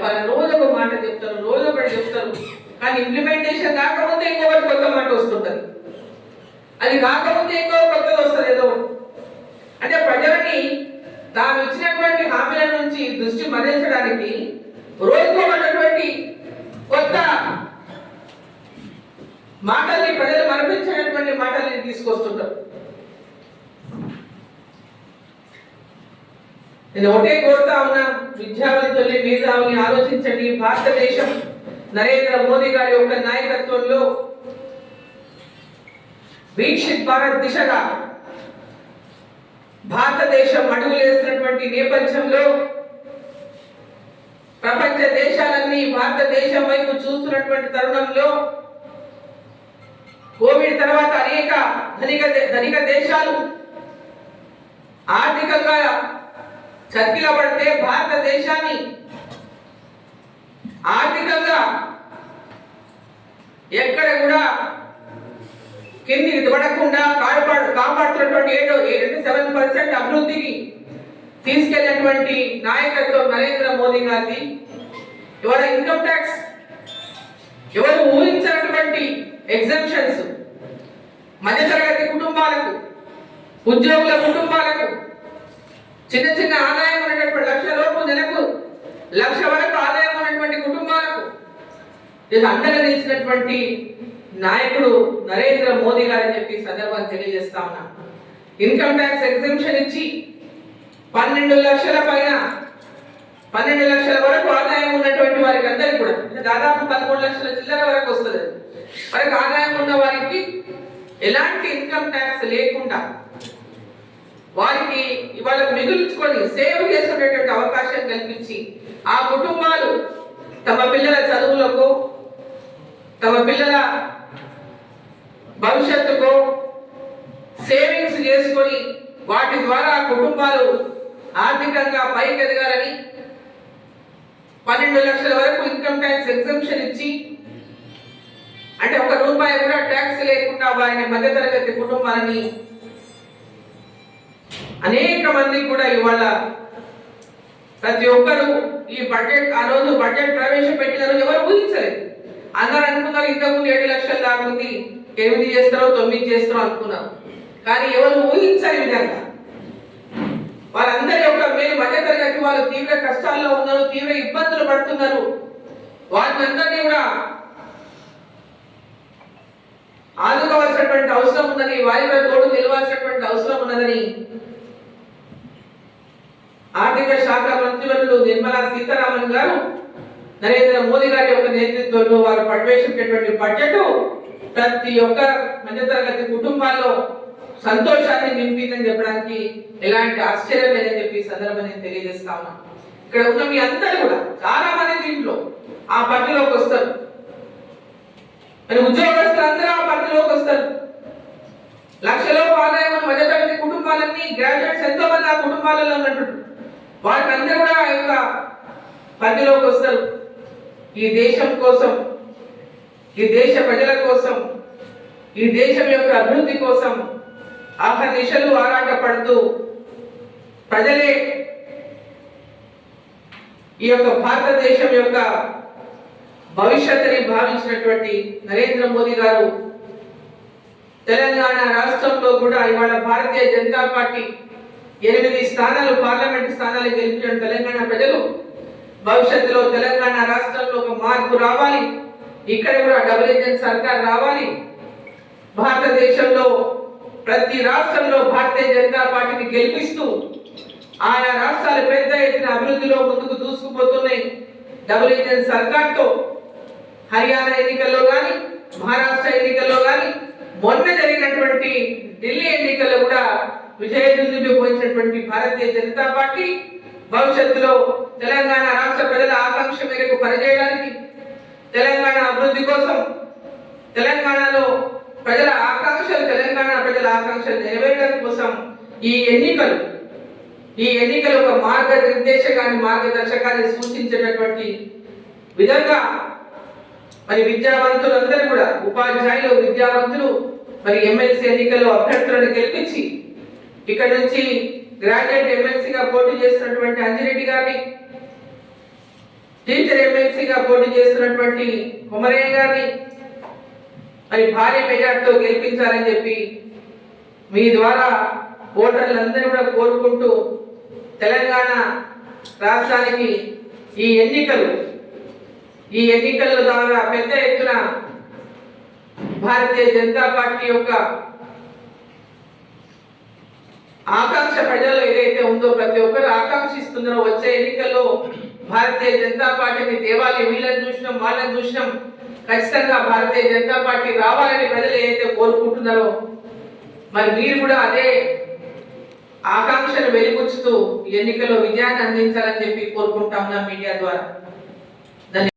వాళ్ళ రోజు ఒక మాట చెప్తారు రోజు ఒకటి చెప్తారు. కానీ ఇంప్లిమెంటేషన్ కాకముందే ఇంకొకటి కొత్త మాట వస్తుంటది. అది కాకముందే ఇంకో కొత్తది వస్తుంది ఏదో. అంటే ప్రజలని తాము ఇచ్చినటువంటి హామీల నుంచి దృష్టి మరలించడానికి రోజుకోమన్నటువంటి కొత్త మాటల్ని ప్రజలు మరపించినటువంటి మాటల్ని తీసుకొస్తుంటారు. నేను ఒకటే కోరుతా ఉన్నా విద్యావంతుల్ని మేధావుని ఆలోచించండి. భారతదేశం నరేంద్ర మోదీ గారి యొక్క నాయకత్వంలో వీక్షిత్ భారత్ దిశగా భారతదేశం అడుగులేస్తున్నటువంటి నేపథ్యంలో ప్రపంచ దేశాలన్నీ భారతదేశం వైపు చూస్తున్నటువంటి తరుణంలో కోవిడ్ తర్వాత అనేక ధనిక ధనిక దేశాలు ఆర్థికంగా చతికిల పడితే భారతదేశాన్ని ఆర్థికంగా ఎక్కడ కూడా కిందికి పడకుండా కాపాడు కాపాడుతున్నటువంటి ఏడో ఏడు సెవెన్ పర్సెంట్ అభివృద్ధికి తీసుకెళ్ళినటువంటి నాయకత్వం నరేంద్ర మోదీ గారిది. ఇవాళ ఇన్కమ్ ట్యాక్స్ ఎవరు ఊహించినటువంటి ఎగ్జంప్షన్స్ మధ్యతరగతి కుటుంబాలకు ఉద్యోగుల కుటుంబాలకు చిన్న చిన్న ఆదాయం ఉన్నటువంటి లక్ష లోపు నెలకు లక్ష వరకు ఆదాయం ఉన్నటువంటి కుటుంబాలకు ఇది అండగా నాయకుడు నరేంద్ర మోదీ గారని చెప్పి సందర్భాన్ని తెలియజేస్తా ఉన్నా ఇన్కమ్ ట్యాక్స్ ఎగ్జిబిషన్ ఇచ్చి పన్నెండు లక్షల పైన పన్నెండు లక్షల వరకు ఆదాయం ఉన్నటువంటి వారికి అందరికీ కూడా దాదాపు పదమూడు లక్షల చిల్లర వరకు వస్తుంది అది. వారికి ఆదాయం ఉన్న వారికి ఎలాంటి ఇన్కమ్ ట్యాక్స్ లేకుండా వారికి ఇవాళ మిగుల్చుకొని సేవ్ చేసుకునేటువంటి అవకాశం కల్పించి ఆ కుటుంబాలు తమ పిల్లల చదువులకు తమ పిల్లల భవిష్యత్తుకు సేవింగ్స్ చేసుకొని వాటి ద్వారా కుటుంబాలు ఆర్థికంగా పైకి ఎదగాలని పన్నెండు లక్షల వరకు ఇన్కమ్ ట్యాక్స్ ఎగ్జంప్షన్ ఇచ్చి అంటే ఒక రూపాయి కూడా ట్యాక్స్ లేకుండా వారిని మధ్యతరగతి కుటుంబాలని అనేక మంది కూడా ఇవాళ ప్రతి ఒక్కరు ఈ బడ్జెట్ ఆ రోజు బడ్జెట్ ప్రవేశపెట్టిన ఎవరు ఊహించలేదు. అందరూ అనుకున్నారు ఇంతకుముందు ఏడు లక్షలు దాకుంది ఎనిమిది చేస్తారో తొమ్మిది చేస్తారో అనుకున్నారు కానీ ఎవరు ఊహించని విధంగా వారందరి యొక్క మేలు మధ్యతరగతి వాళ్ళు తీవ్ర కష్టాల్లో ఉన్నారు తీవ్ర ఇబ్బందులు పడుతున్నారు. వారిని అందరినీ కూడా ఆదుకోవాల్సినటువంటి అవసరం ఉందని వారి తోడు నిలవాల్సినటువంటి అవసరం ఉన్నదని ఆర్థిక శాఖ మంత్రివర్యులు నిర్మలా సీతారామన్ గారు నరేంద్ర మోదీ గారి యొక్క నేతృత్వంలో వారు ప్రవేశపెట్టినటువంటి బడ్జెట్ ప్రతి ఒక్క మధ్యతరగతి కుటుంబాల్లో సంతోషాన్ని నింపిందని చెప్పడానికి ఎలాంటి ఆశ్చర్యం లేదని చెప్పి ఈ నేను తెలియజేస్తా ఉన్నా. ఇక్కడ ఉన్న మీ అందరూ కూడా చాలా మంది దీంట్లో ఆ పట్టిలోకి వస్తారు. మరి ఉద్యోగస్తులు అందరూ ఆ పట్టిలోకి వస్తారు. లక్షలో ఆదాయం మధ్యతరగతి కుటుంబాలన్నీ గ్రాడ్యుయేట్స్ ఎంతో మంది ఆ కుటుంబాలలో ఉన్నట్టు వారికి కూడా ఆ యొక్క పరిధిలోకి వస్తారు. ఈ దేశం కోసం ఈ దేశ ప్రజల కోసం ఈ దేశం యొక్క అభివృద్ధి కోసం ఆహర్నిశలు ఆరాటపడుతూ ప్రజలే ఈ యొక్క భారతదేశం యొక్క భవిష్యత్తుని భావించినటువంటి నరేంద్ర మోదీ గారు తెలంగాణ రాష్ట్రంలో కూడా ఇవాళ భారతీయ జనతా పార్టీ ఎనిమిది స్థానాలు పార్లమెంట్ స్థానాలు గెలిపించిన తెలంగాణ ప్రజలు. భవిష్యత్తులో తెలంగాణ రాష్ట్రంలో ఒక మార్పు రావాలి. ఇక్కడ కూడా డబుల్ ఇంజన్ సర్కార్ రావాలి. భారతదేశంలో ప్రతి రాష్ట్రంలో భారతీయ జనతా పార్టీని గెలిపిస్తూ ఆయా రాష్ట్రాలు పెద్ద ఎత్తున అభివృద్ధిలో ముందుకు దూసుకుపోతున్నాయి. డబుల్ ఇంజన్ సర్కార్తో హర్యానా ఎన్నికల్లో కానీ మహారాష్ట్ర ఎన్నికల్లో కానీ మొన్న జరిగినటువంటి ఢిల్లీ ఎన్నికల్లో కూడా విజయ విజయదుందులు పోయించినటువంటి భారతీయ జనతా పార్టీ భవిష్యత్తులో తెలంగాణ రాష్ట్ర ప్రజల ఆకాంక్ష మేరకు పనిచేయడానికి తెలంగాణ అభివృద్ధి కోసం తెలంగాణలో ప్రజల ఆకాంక్షలు తెలంగాణ ప్రజల ఆకాంక్షలు నెరవేరడం కోసం ఈ ఎన్నికలు ఈ ఎన్నికలు ఒక మార్గనిర్దేశకాన్ని మార్గదర్శకాన్ని సూచించేటటువంటి విధంగా మరి విద్యావంతులందరూ కూడా ఉపాధ్యాయులు విద్యావంతులు మరి ఎమ్మెల్సీ ఎన్నికల్లో అభ్యర్థులను గెలిపించి ఇక్కడ నుంచి గ్రాడ్యుయేట్ ఎమ్మెల్సీగా పోటీ చేస్తున్నటువంటి అంజిరెడ్డి గారిని టీచర్ ఎమ్మెల్సీగా పోటీ చేస్తున్నటువంటి కుమరయ్య గారిని మరి భారీ మెజార్టీతో గెలిపించాలని చెప్పి మీ ద్వారా ఓటర్లందరూ కూడా కోరుకుంటూ తెలంగాణ రాష్ట్రానికి ఈ ఎన్నికలు ఈ ఎన్నికల ద్వారా పెద్ద ఎత్తున భారతీయ జనతా పార్టీ యొక్క ఆకాంక్ష ప్రజల్లో ఏదైతే ఉందో ప్రతి ఒక్కరు ఆకాంక్షిస్తున్నారో. వచ్చే ఎన్నికల్లో భారతీయ జనతా పార్టీని దేవాలయం వీళ్ళని చూసినాం వాళ్ళని చూసినాం. ఖచ్చితంగా భారతీయ జనతా పార్టీ రావాలని ప్రజలు ఏదైతే కోరుకుంటున్నారో మరి మీరు కూడా అదే ఆకాంక్షను వెలిగుచ్చుతూ ఎన్నికల్లో విజయాన్ని అందించాలని చెప్పి కోరుకుంటా ఉన్నాం మీడియా ద్వారా.